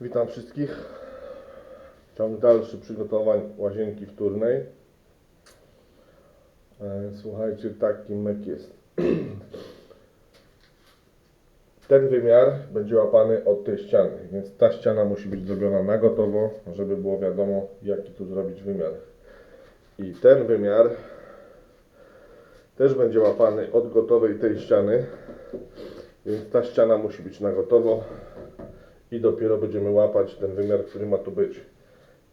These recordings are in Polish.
Witam wszystkich. Ciąg dalszy przygotowań łazienki wtórnej. E, Słuchajcie, taki myk jest. Ten wymiar będzie łapany od tej ściany, więc ta ściana musi być zrobiona na gotowo, żeby było wiadomo, jaki tu zrobić wymiar. I ten wymiar też będzie łapany od gotowej tej ściany, więc ta ściana musi być na gotowo i dopiero będziemy łapać ten wymiar, który ma tu być.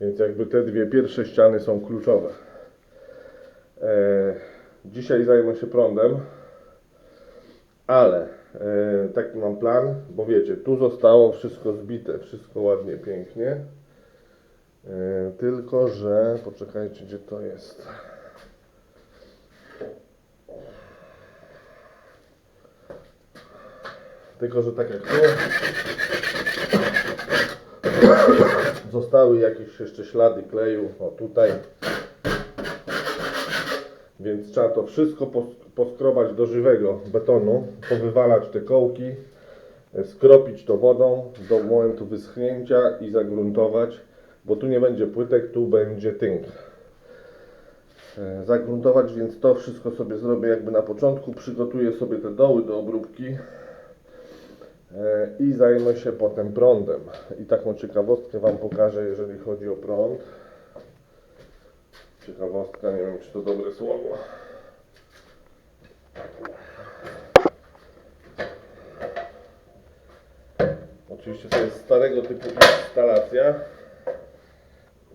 Więc jakby te dwie pierwsze ściany są kluczowe. E, dzisiaj zajmę się prądem, ale e, taki mam plan, bo wiecie, tu zostało wszystko zbite, wszystko ładnie, pięknie. E, tylko, że poczekajcie, gdzie to jest. Tylko, że tak jak tu, Zostały jakieś jeszcze ślady kleju, o tutaj. Więc trzeba to wszystko pos- poskrobać do żywego betonu, powywalać te kołki, e, skropić to wodą do momentu wyschnięcia i zagruntować, bo tu nie będzie płytek, tu będzie tynk. E, Zagruntować, więc to wszystko sobie zrobię jakby na początku. Przygotuję sobie te doły do obróbki. E, i zajmę się potem prądem. I taką ciekawostkę Wam pokażę, jeżeli chodzi o prąd. Ciekawostka, nie wiem czy to dobre słowo. Oczywiście to jest starego typu instalacja.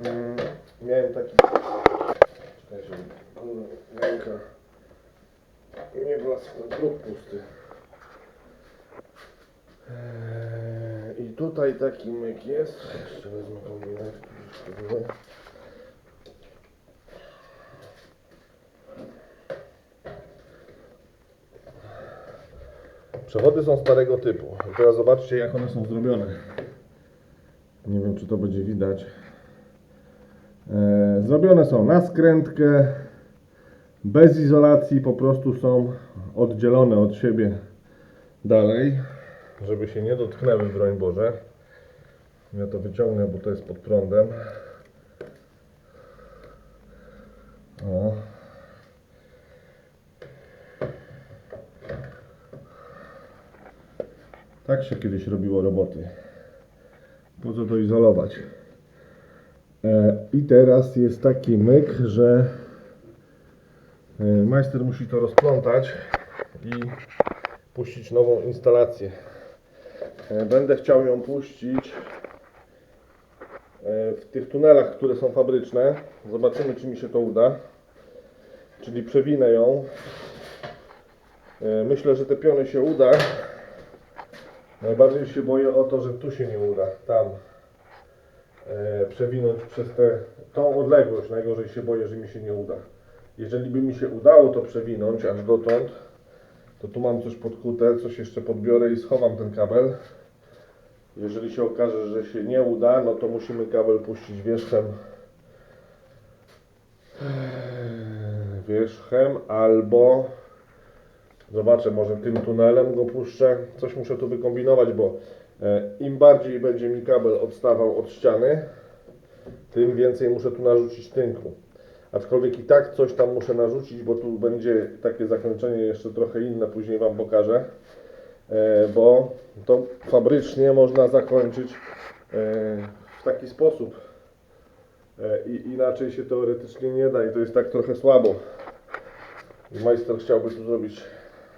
Mm, Miałem taki... Czekajcie, mm, ręka nie była druk pusty. Eee, I tutaj taki myk jest. Jeszcze wezmę kombinat. Przewody są starego typu. Teraz zobaczcie jak one są zrobione. Nie wiem czy to będzie widać. Eee, Zrobione są na skrętkę, bez izolacji, po prostu są oddzielone od siebie dalej żeby się nie dotknęły, broń Boże. Ja to wyciągnę, bo to jest pod prądem. O. Tak się kiedyś robiło roboty. Po co to izolować? E, I teraz jest taki myk, że e, majster musi to rozplątać i puścić nową instalację. E, Będę chciał ją puścić e, w tych tunelach, które są fabryczne. Zobaczymy, czy mi się to uda. Czyli przewinę ją. E, Myślę, że te piony się uda. Najbardziej się boję o to, że tu się nie uda. Tam przewinąć przez tę tą odległość. Najgorzej się boję, że mi się nie uda. Jeżeli by mi się udało to przewinąć aż dotąd, to tu mam coś podkute, coś jeszcze podbiorę i schowam ten kabel. Jeżeli się okaże, że się nie uda, no to musimy kabel puścić wierzchem. Eee, Wierzchem albo zobaczę, może tym tunelem go puszczę. Coś muszę tu wykombinować, bo e, im bardziej będzie mi kabel odstawał od ściany, tym więcej muszę tu narzucić tynku. Aczkolwiek i tak coś tam muszę narzucić, bo tu będzie takie zakończenie jeszcze trochę inne, później Wam pokażę. E, bo to fabrycznie można zakończyć e, w taki sposób. E, I inaczej się teoretycznie nie da i to jest tak trochę słabo. Majster chciałby tu zrobić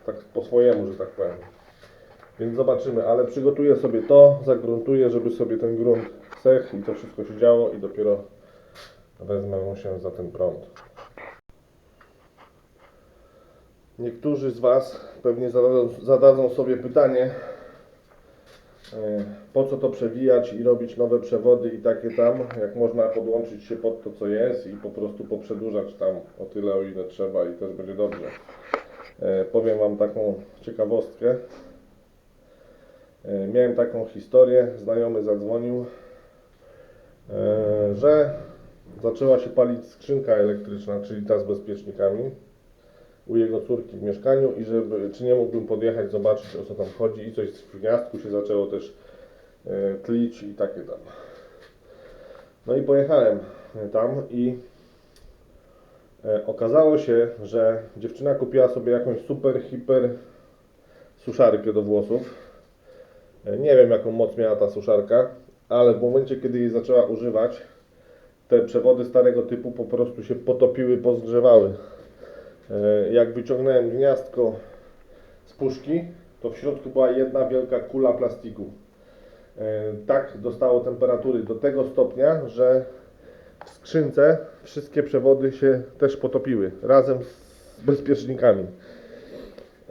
tak po swojemu, że tak powiem. Więc zobaczymy, ale przygotuję sobie to, zagruntuję, żeby sobie ten grunt sech i to wszystko się działo i dopiero wezmę się za ten prąd. Niektórzy z Was pewnie zadadzą, zadadzą sobie pytanie, e, po co to przewijać i robić nowe przewody i takie tam, jak można podłączyć się pod to, co jest i po prostu poprzedłużać tam o tyle, o ile trzeba i też będzie dobrze. E, Powiem Wam taką ciekawostkę. E, Miałem taką historię, znajomy zadzwonił, że zaczęła się palić skrzynka elektryczna, czyli ta z bezpiecznikami u jego córki w mieszkaniu i żeby, czy nie mógłbym podjechać, zobaczyć o co tam chodzi i coś w gniazdku się zaczęło też e, tlić i takie tam. No i pojechałem e, tam i e, okazało się, że dziewczyna kupiła sobie jakąś super, hiper suszarkę do włosów. E, Nie wiem jaką moc miała ta suszarka, ale w momencie kiedy jej zaczęła używać, te przewody starego typu po prostu się potopiły, pozgrzewały. E, Jak wyciągnąłem gniazdko z puszki, to w środku była jedna wielka kula plastiku. E, Tak dostało temperatury do tego stopnia, że w skrzynce wszystkie przewody się też potopiły razem z bezpiecznikami.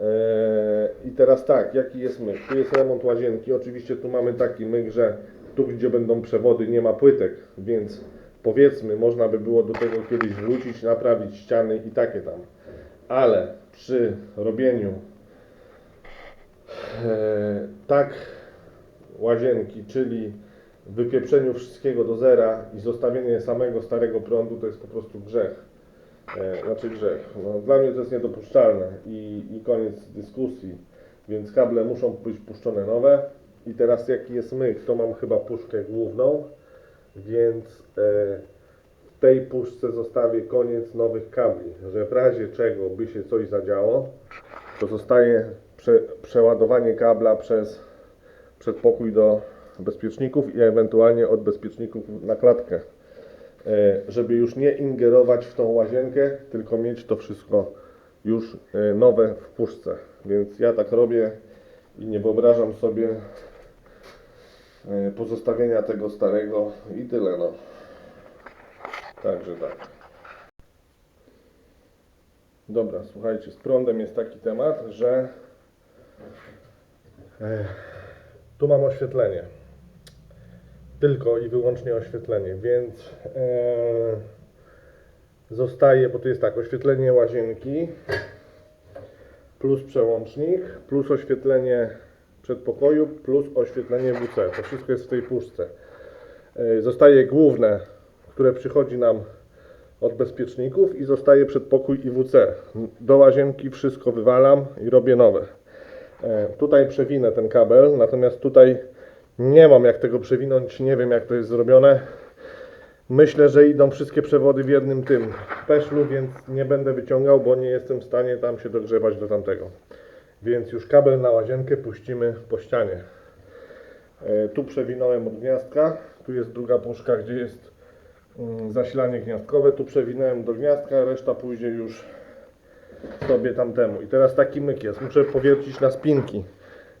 E, I teraz tak, jaki jest myk? Tu jest remont łazienki. Oczywiście tu mamy taki myk, że tu gdzie będą przewody nie ma płytek, więc powiedzmy można by było do tego kiedyś wrócić, naprawić ściany i takie tam. Ale przy robieniu e, tak łazienki, czyli wypieprzeniu wszystkiego do zera i zostawienie samego starego prądu to jest po prostu grzech. E, znaczy grzech. No, dla mnie to jest niedopuszczalne i, i koniec dyskusji. Więc kable muszą być puszczone nowe. I teraz jaki jest myk? To mam chyba puszkę główną, więc e, w tej puszce zostawię koniec nowych kabli, że w razie czego by się coś zadziało, to zostaje prze, przeładowanie kabla przez przedpokój do bezpieczników i ewentualnie od bezpieczników na klatkę e, żeby już nie ingerować w tą łazienkę, tylko mieć to wszystko już e, nowe w puszce. Więc ja tak robię i nie wyobrażam sobie e, pozostawienia tego starego i tyle no. Także tak. Dobra, słuchajcie, z prądem jest taki temat, że e, tu mam oświetlenie tylko i wyłącznie oświetlenie, więc e, zostaje, bo to jest tak, oświetlenie łazienki plus przełącznik, plus oświetlenie przedpokoju, plus oświetlenie WC. To wszystko jest w tej puszce. E, zostaje główne, które przychodzi nam od bezpieczników i zostaje przedpokój i WC. Do łazienki wszystko wywalam i robię nowe. E, tutaj przewinę ten kabel, natomiast tutaj nie mam jak tego przewinąć, nie wiem jak to jest zrobione. Myślę, że idą wszystkie przewody w jednym tym peszlu, więc nie będę wyciągał, bo nie jestem w stanie tam się dogrzewać do tamtego. Więc już kabel na łazienkę puścimy po ścianie. E, tu przewinąłem od gniazdka, tu jest druga puszka, gdzie jest zasilanie gniazdkowe. Tu przewinąłem do gniazdka, reszta pójdzie już sobie tamtemu. I teraz taki myk jest, muszę powiercić na spinki.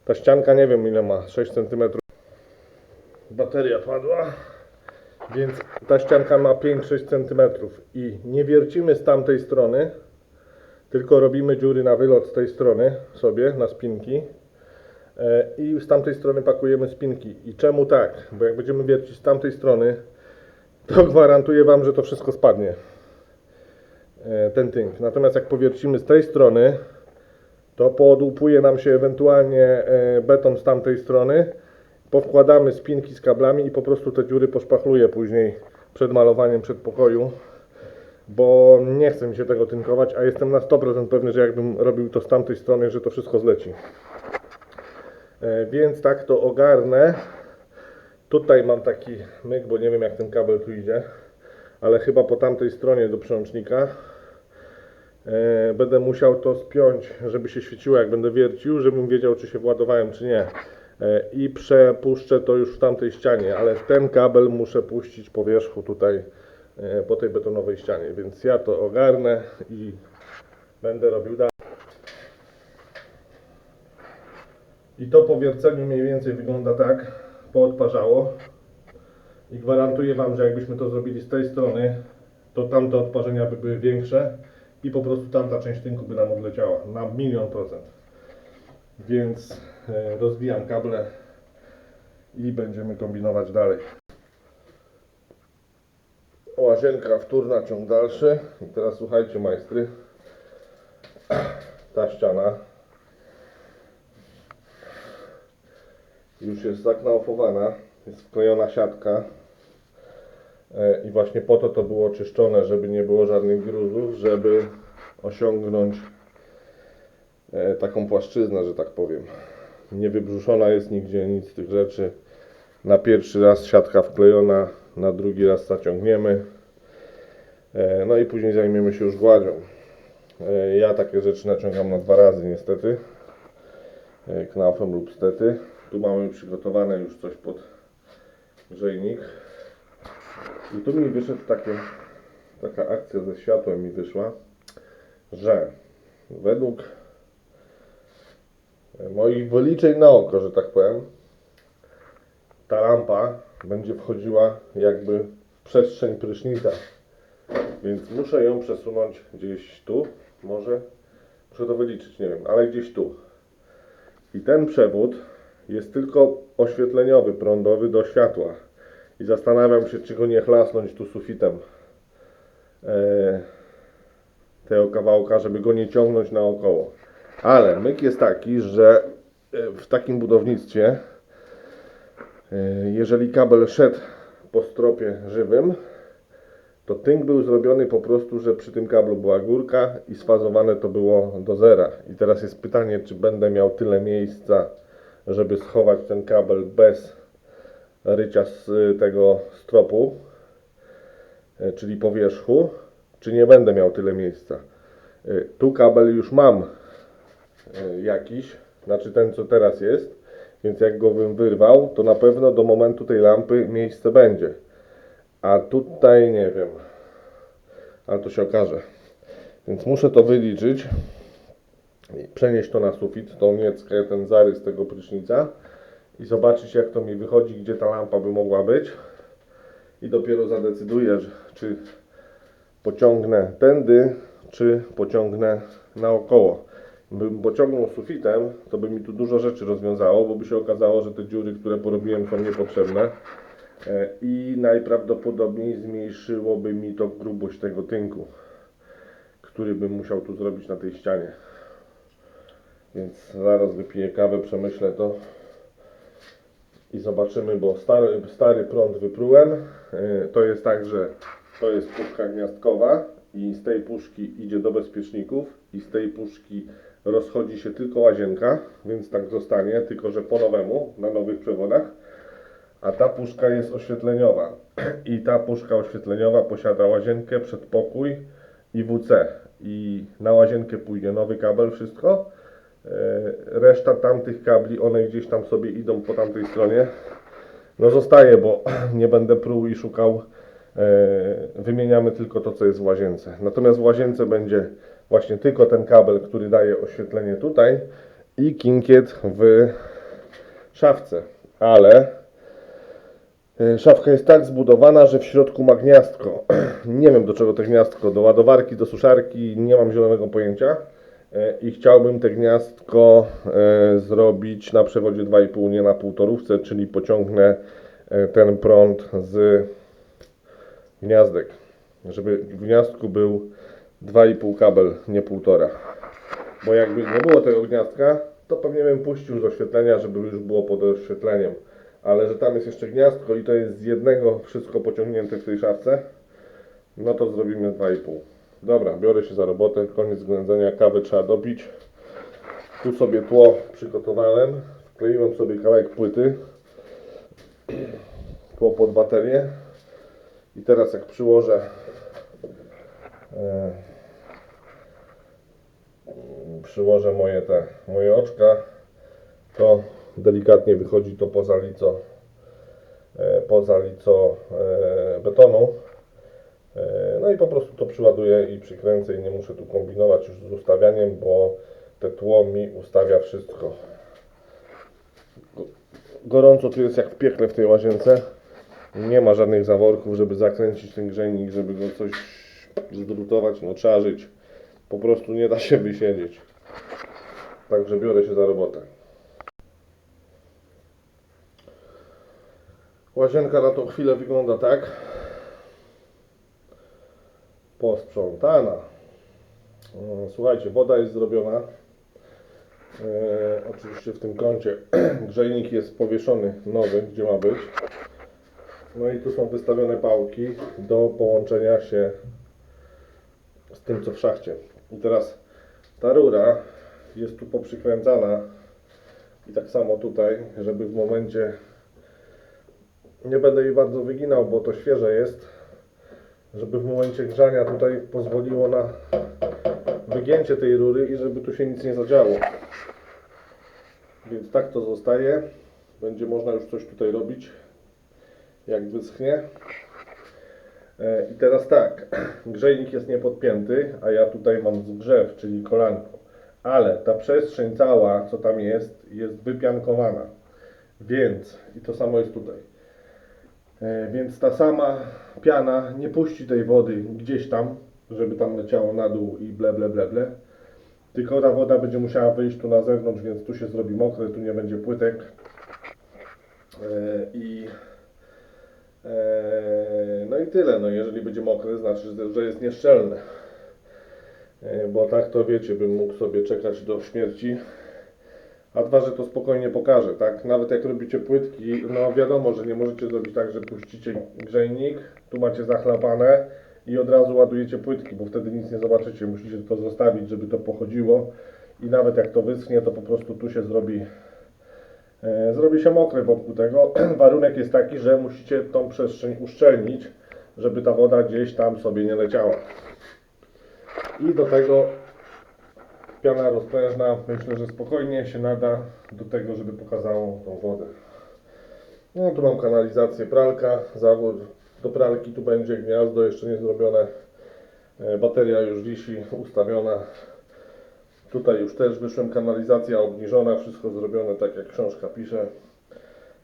Ta ścianka nie wiem ile ma, 6 cm. Bateria padła, więc ta ścianka ma 5-6 cm i nie wiercimy z tamtej strony, tylko robimy dziury na wylot z tej strony sobie, na spinki E, i z tamtej strony pakujemy spinki. I czemu tak? Bo jak będziemy wiercić z tamtej strony, to gwarantuję Wam, że to wszystko spadnie. E, Ten tynk. Natomiast jak powiercimy z tej strony, to poodłupuje nam się ewentualnie e, beton z tamtej strony, powkładamy spinki z kablami i po prostu te dziury poszpachluje później przed malowaniem przedpokoju, bo nie chcę mi się tego tynkować, a jestem na 100% pewny, że jakbym robił to z tamtej strony, że to wszystko zleci. E, Więc tak to ogarnę. Tutaj mam taki myk, bo nie wiem jak ten kabel tu idzie, ale chyba po tamtej stronie do przełącznika. E, Będę musiał to spiąć, żeby się świeciło jak będę wiercił, żebym wiedział czy się władowałem czy nie. E, I przepuszczę to już w tamtej ścianie, ale ten kabel muszę puścić po wierzchu tutaj e, po tej betonowej ścianie, więc ja to ogarnę i będę robił dalej. I to po wierceniu mniej więcej wygląda tak, poodparzało. I gwarantuję Wam, że jakbyśmy to zrobili z tej strony, to tamte odparzenia by były większe i po prostu tamta część tynku by nam odleciała na milion procent. Więc e, rozbijam kable i będziemy kombinować dalej. Łazienka wtórna, ciąg dalszy. I teraz słuchajcie majstry. Ta ściana już jest zaknaofowana, jest wklejona siatka E, i właśnie po to to było czyszczone, żeby nie było żadnych gruzów, żeby osiągnąć e, taką płaszczyznę, że tak powiem. Nie wybrzuszona jest nigdzie nic z tych rzeczy. Na pierwszy raz siatka wklejona, na drugi raz zaciągniemy. E, No i później zajmiemy się już gładzią. Ja takie rzeczy naciągam na dwa razy niestety. Knafem lub stety. Tu mamy przygotowane już coś pod grzejnik. I tu mi wyszedł takie, taka akcja ze światłem mi wyszła, że według moich wyliczeń na oko, że tak powiem, ta lampa będzie wchodziła jakby w przestrzeń prysznica. Więc muszę ją przesunąć gdzieś tu, może. Muszę to wyliczyć, nie wiem, ale gdzieś tu. I ten przewód jest tylko oświetleniowy, prądowy do światła. I zastanawiam się, czy go nie chlasnąć tu sufitem e, tego kawałka, żeby go nie ciągnąć naokoło. Ale myk jest taki, że e, w takim budownictwie, e, jeżeli kabel szedł po stropie żywym, to tynk był zrobiony po prostu, że przy tym kablu była górka i sfazowane to było do zera. I teraz jest pytanie, czy będę miał tyle miejsca, żeby schować ten kabel bez rycia z y, tego stropu, y, czyli powierzchu, czy nie będę miał tyle miejsca. Y, Tu kabel już mam jakiś, znaczy ten co teraz jest, więc jak go bym wyrwał, to na pewno do momentu tej lampy miejsce będzie. A tutaj nie wiem. Ale to się okaże. Więc muszę to wyliczyć. Przenieść to na sufit, tą nieckę, ten zarys tego prysznica i zobaczyć jak to mi wychodzi, gdzie ta lampa by mogła być. I dopiero zadecyduję, czy pociągnę tędy, czy pociągnę naokoło. Bym pociągnął sufitem, to by mi tu dużo rzeczy rozwiązało, bo by się okazało, że te dziury, które porobiłem są niepotrzebne. E, i najprawdopodobniej zmniejszyłoby mi to grubość tego tynku, który bym musiał tu zrobić na tej ścianie. Więc zaraz wypiję kawę, przemyślę to i zobaczymy, bo stary, stary prąd wyprułem. E, To jest tak, że to jest puszka gniazdkowa i z tej puszki idzie do bezpieczników i z tej puszki rozchodzi się tylko łazienka, więc tak zostanie, tylko że po nowemu, na nowych przewodach. A ta puszka jest oświetleniowa. I ta puszka oświetleniowa posiada łazienkę, przedpokój i WC. I na łazienkę pójdzie nowy kabel, wszystko. E, Reszta tamtych kabli, one gdzieś tam sobie idą po tamtej stronie. No zostaje, bo nie będę pruł i szukał. E, Wymieniamy tylko to, co jest w łazience. Natomiast w łazience będzie właśnie tylko ten kabel, który daje oświetlenie tutaj i kinkiet w szafce. Ale E, Szafka jest tak zbudowana, że w środku ma gniazdko. Nie wiem do czego to gniazdko, do ładowarki, do suszarki, nie mam zielonego pojęcia. E, I chciałbym te gniazdko e, zrobić na przewodzie 2,5, nie na półtorówce, czyli pociągnę e, ten prąd z gniazdek. Żeby w gniazdku był 2,5 kabel, nie półtora. Bo jakby nie było tego gniazdka, to pewnie bym puścił z oświetlenia, żeby już było pod oświetleniem. Ale że tam jest jeszcze gniazdko i to jest z jednego wszystko pociągnięte w tej szafce, no to zrobimy 2,5. Dobra, biorę się za robotę, koniec ględzenia, kawę trzeba dopić. Tu sobie tło przygotowałem, wkleiłem sobie kawałek płyty, tło pod baterię. I teraz jak przyłożę e, przyłożę moje te moje oczka, to delikatnie wychodzi to poza lico, e, poza lico e, betonu. E, No i po prostu to przyładuję i przykręcę i nie muszę tu kombinować już z ustawianiem, bo te tło mi ustawia wszystko. Go- Gorąco tu jest jak w piekle w tej łazience. Nie ma żadnych zaworków, żeby zakręcić ten grzejnik, żeby go coś zdrutować. No trzeba żyć. Po prostu nie da się wysiedzieć. Także biorę się za robotę. Łazienka na tą chwilę wygląda tak. Posprzątana. Słuchajcie, woda jest zrobiona. E, oczywiście w tym kącie grzejnik jest powieszony nowy, gdzie ma być. No i tu są wystawione pałki do połączenia się z tym, co w szachcie. I teraz ta rura jest tu poprzykręcana i tak samo tutaj, żeby w momencie Nie będę jej bardzo wyginał, bo to świeże jest. Żeby w momencie grzania tutaj pozwoliło na wygięcie tej rury i żeby tu się nic nie zadziało. Więc tak to zostaje. Będzie można już coś tutaj robić, jak wyschnie. E, I teraz tak, grzejnik jest niepodpięty, a ja tutaj mam zgrzew, czyli kolanko. Ale ta przestrzeń cała, co tam jest, jest wypiankowana. Więc, i to samo jest tutaj. E, Więc ta sama piana nie puści tej wody gdzieś tam, żeby tam leciało na dół i ble, ble, ble, ble. Tylko ta woda będzie musiała wyjść tu na zewnątrz, więc tu się zrobi mokre, tu nie będzie płytek. E, I e, no i tyle. No jeżeli będzie mokre, znaczy, że- jest nieszczelne. Bo tak to wiecie, bym mógł sobie czekać do śmierci. A dwa, że to spokojnie pokażę, tak? Nawet jak robicie płytki, no wiadomo, że nie możecie zrobić tak, że puścicie grzejnik, tu macie zachlapane i od razu ładujecie płytki, bo wtedy nic nie zobaczycie. Musicie to zostawić, żeby to pochodziło i nawet jak to wyschnie, to po prostu tu się zrobi e, zrobi się mokre wokół tego. Warunek jest taki, że musicie tą przestrzeń uszczelnić, żeby ta woda gdzieś tam sobie nie leciała. I do tego piana rozprężna, myślę, że spokojnie się nada do tego, żeby pokazało tą wodę. No tu mam kanalizację, pralka, zawód do pralki, tu będzie gniazdo jeszcze nie zrobione. E, Bateria już wisi, ustawiona. Tutaj już też wyszłem, kanalizacja obniżona, wszystko zrobione tak jak książka pisze.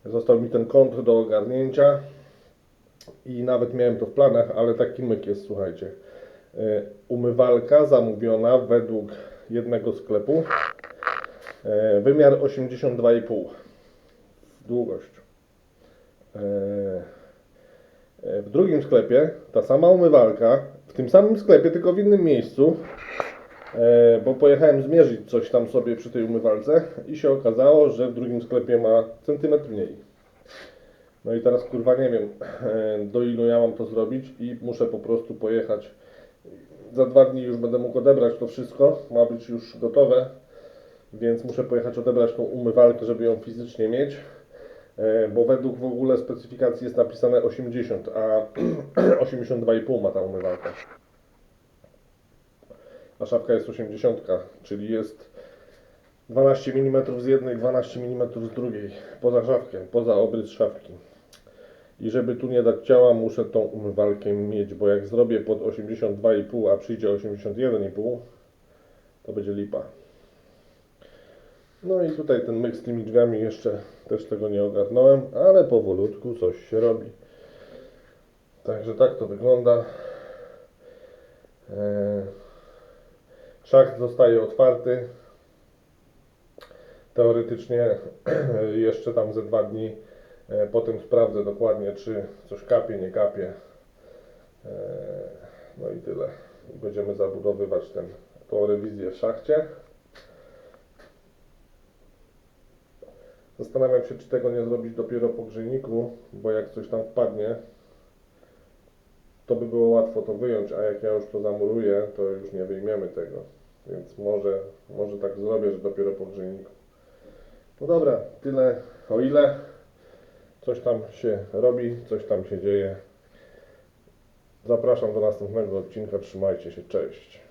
Został mi ten kąt do ogarnięcia i nawet miałem to w planach, ale taki myk jest, słuchajcie. E, Umywalka zamówiona według jednego sklepu. E, Wymiar 82,5 długość. E, e, W drugim sklepie ta sama umywalka, w tym samym sklepie, tylko w innym miejscu, bo pojechałem zmierzyć coś tam sobie przy tej umywalce i się okazało, że w drugim sklepie ma centymetr mniej. No i teraz kurwa nie wiem, do ilu ja mam to zrobić i muszę po prostu pojechać. Za dwa dni już będę mógł odebrać to wszystko, ma być już gotowe, więc muszę pojechać odebrać tą umywalkę, żeby ją fizycznie mieć. E, Bo według w ogóle specyfikacji jest napisane 80, a 82,5 ma ta umywalka. A szafka jest 80, czyli jest 12 mm z jednej, 12 mm z drugiej, poza szafkę, poza obrys szafki. I żeby tu nie dać ciała, muszę tą umywalkę mieć, bo jak zrobię pod 82,5, a przyjdzie 81,5, to będzie lipa. No i tutaj ten myk z tymi drzwiami jeszcze też tego nie ogarnąłem, ale powolutku coś się robi. Także tak to wygląda. Eee, Szacht zostaje otwarty. Teoretycznie jeszcze tam ze dwa dni e, potem sprawdzę dokładnie, czy coś kapie, nie kapie. E, No i tyle. Będziemy zabudowywać ten, tą rewizję w szachcie. Zastanawiam się, czy tego nie zrobić dopiero po grzejniku, bo jak coś tam wpadnie, to by było łatwo to wyjąć, a jak ja już to zamuruję, to już nie wyjmiemy tego. Więc może, może tak zrobię, że dopiero po grzejniku. No dobra, tyle o ile. Coś tam się robi, coś tam się dzieje. Zapraszam do następnego odcinka. Trzymajcie się, cześć.